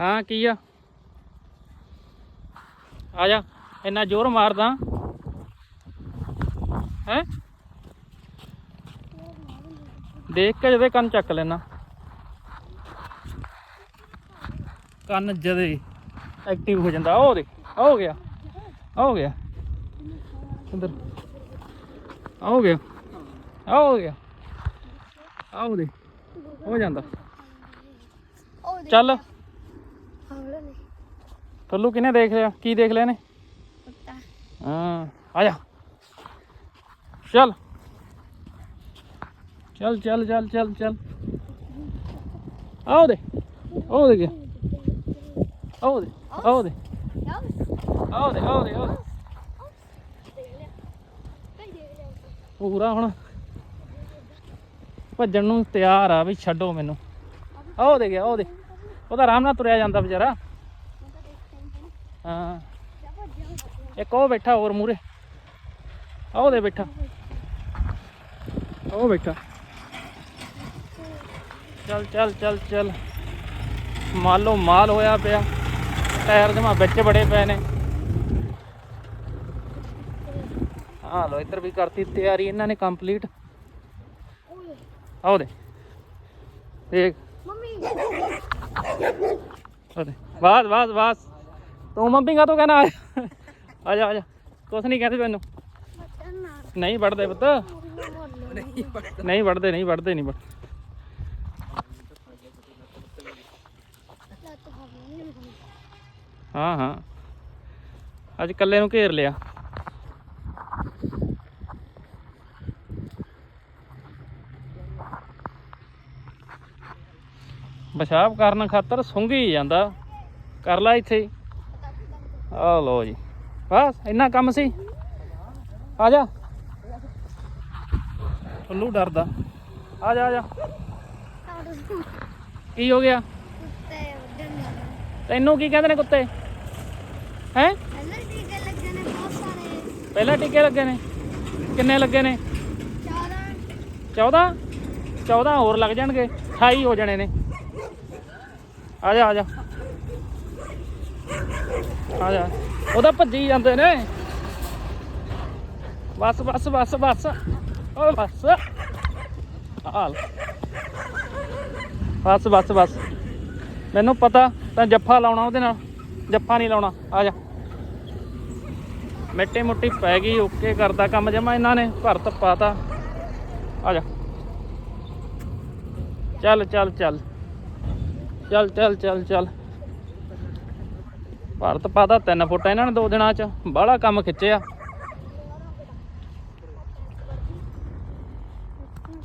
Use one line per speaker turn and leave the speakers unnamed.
ਹਾਂ ਕੀ ਆ? ਆ ਜਾ ਇੰਨਾ ਜ਼ੋਰ ਮਾਰਦਾ। ਹੈ? ਦੇਖ ਕੇ ਜਦੇ ਕੰਨ ਚੱਕ ਲੈਣਾ ਕੰਨ ਜਦੇ ਐਕਟਿਵ ਹੋ ਜਾਂਦਾ। ਉਹ ਦੇ ਆ ਹੋ ਗਿਆ ਹੋ ਗਿਆ। ਅੰਦਰ ਹੋ ਗਿਆ ਹੋ ਗਿਆ। ਆ ਹੋ ਦੇ ਹੋ ਜਾਂਦਾ।
ਦੇਖ।
ਚੱਲ। ਟੱਲੂ ਕਿਨੇ ਦੇਖ ਲਿਆ ਕੀ ਦੇਖ ਲਿਆ ਨੇ
ਕੁੱਤਾ
ਹਾਂ ਆ ਜਾ ਚੱਲ ਚੱਲ ਚੱਲ ਚੱਲ ਚੱਲ ਚੱਲ ਆਓ ਦੇ ਆਓ ਦੇ ਗਿਆ ਆਓ ਦੇ ਆਓ ਦੇ ਆਓ ਦੇ ਆਓ ਦੇ ਆਓ ਪੂਰਾ ਹੁਣ ਭੱਜਣ ਨੂੰ ਤਿਆਰ ਆ ਵੀ ਛੱਡੋ ਮੈਨੂੰ ਆਓ ਦੇ ਗਿਆ ਆਓ ਦੇ ਉਹ ਤਾਂ ਆਰਾਮ ਨਾਲ ਤੁਰਿਆ ਜਾਂਦਾ ਵਿਚਾਰਾ ਹਾਂ। ਇੱਕ ਉਹ ਬੈਠਾ ਹੋਰ ਮੂਰੇ ਆਓ ਦੇ ਬੈਠਾ। ਉਹ ਬੈਠਾ। ਚੱਲ ਚੱਲ ਚੱਲ ਚੱਲ। ਮਾਲੋ ਮਾਲ ਹੋਇਆ ਪਿਆ। ਟਾਇਰ ਜਮਾ ਵਿੱਚ ਬੜੇ ਪਏ ਨੇ। ਆ ਲੋ ਇੱਧਰ ਵੀ ਕਰਤੀ ਤਿਆਰੀ ਇਹਨਾਂ ਨੇ ਕੰਪਲੀਟ ਆਓ ਦੇ ਦੇਖ।
ਮੰਮੀ।
ਆਓ ਦੇ ਬਾਸ ਬਾਸ ਬਾਸ ਤੂੰ ਮੰਮੀ ਤੋਂ ਕਹਿਣਾ? ਆ ਜਾ ਆ ਜਾ। ਕੁਛ ਨਹੀਂ ਕਹਿੰਦੇ ਮੈਨੂੰ। ਨਹੀਂ ਵੜਦੇ ਪੁੱਤ।
ਨਹੀਂ
ਵੜਦੇ ਨਹੀਂ ਵੜਦੇ, ਨਹੀਂ ਹਾਂ ਹਾਂ। ਅੱਜ ਕੱਲੇ ਨੂੰ ਘੇਰ ਲਿਆ। ਪਿਸ਼ਾਬ ਕਰਨ ਖਾਤਰ ਸੁੰਘੀ ਜਾਂਦਾ। ਕਰ ਲੈ ਇੱਥੇ ਹੀ। ਆ ਲੋ ਜੀ। ਬਸ, ਇੰਨਾ ਕੰਮ ਸੀ। ਆ ਜਾ। ਉੱਲੂ ਡਰਦਾ। ਆ ਜਾ ਆ ਜਾ। ਕੀ ਹੋ ਗਿਆ?
ਕੁੱਤੇ ਉੱਡਣ
ਤੈਨੂੰ ਕੀ ਕਹਿੰਦੇ ਨੇ ਕੁੱਤੇ? ਹੈ? ਪਹਿਲਾਂ ਟੀਕੇ ਲੱਗੇ ਨੇ। ਕਿੰਨੇ ਲੱਗੇ ਨੇ?
14
14 14 ਹੋਰ ਲੱਗ ਜਾਣਗੇ। 28 ਹੋ ਜਾਣੇ ਨੇ। ਆ ਜਾ ਆ ਜਾ। ਆ ਜਾ। ਉਹਦਾ ਭੱਜੀ ਜਾਂਦੇ ਨੇ। ਬਸ ਬਸ ਬਸ ਬਸ। ਓ ਬਸ। ਹਾਲ ਬਸ ਬਸ ਬਸ। ਮੈਨੂੰ ਪਤਾ, ਤਾਂ ਜੱਫਾ ਲਾਉਣਾ ਉਹਦੇ ਨਾਲ। ਜੱਫਾ ਨਹੀਂ ਲਾਉਣਾ। ਆ ਜਾ। ਮਿੱਟੀ ਮੁੱਟੀ ਪੈ ਗਈ, ਓਕੇ ਕਰਦਾ ਕੰਮ ਜਮਾ ਇਹਨਾਂ ਨੇ। ਭਰਤ ਪਾਤਾ। ਆ ਜਾ। ਚੱਲ ਚੱਲ ਚੱਲ। ਚੱਲ ਚੱਲ ਚੱਲ ਚੱਲ। ਭਾਰਤ ਪਾਦਾ 3 ਫੁੱਟ ਇਹਨਾਂ ਨੇ ਦੋ ਦਿਨਾਂ ਚ ਬਾਹਲਾ ਕੰਮ ਖਿੱਚਿਆ।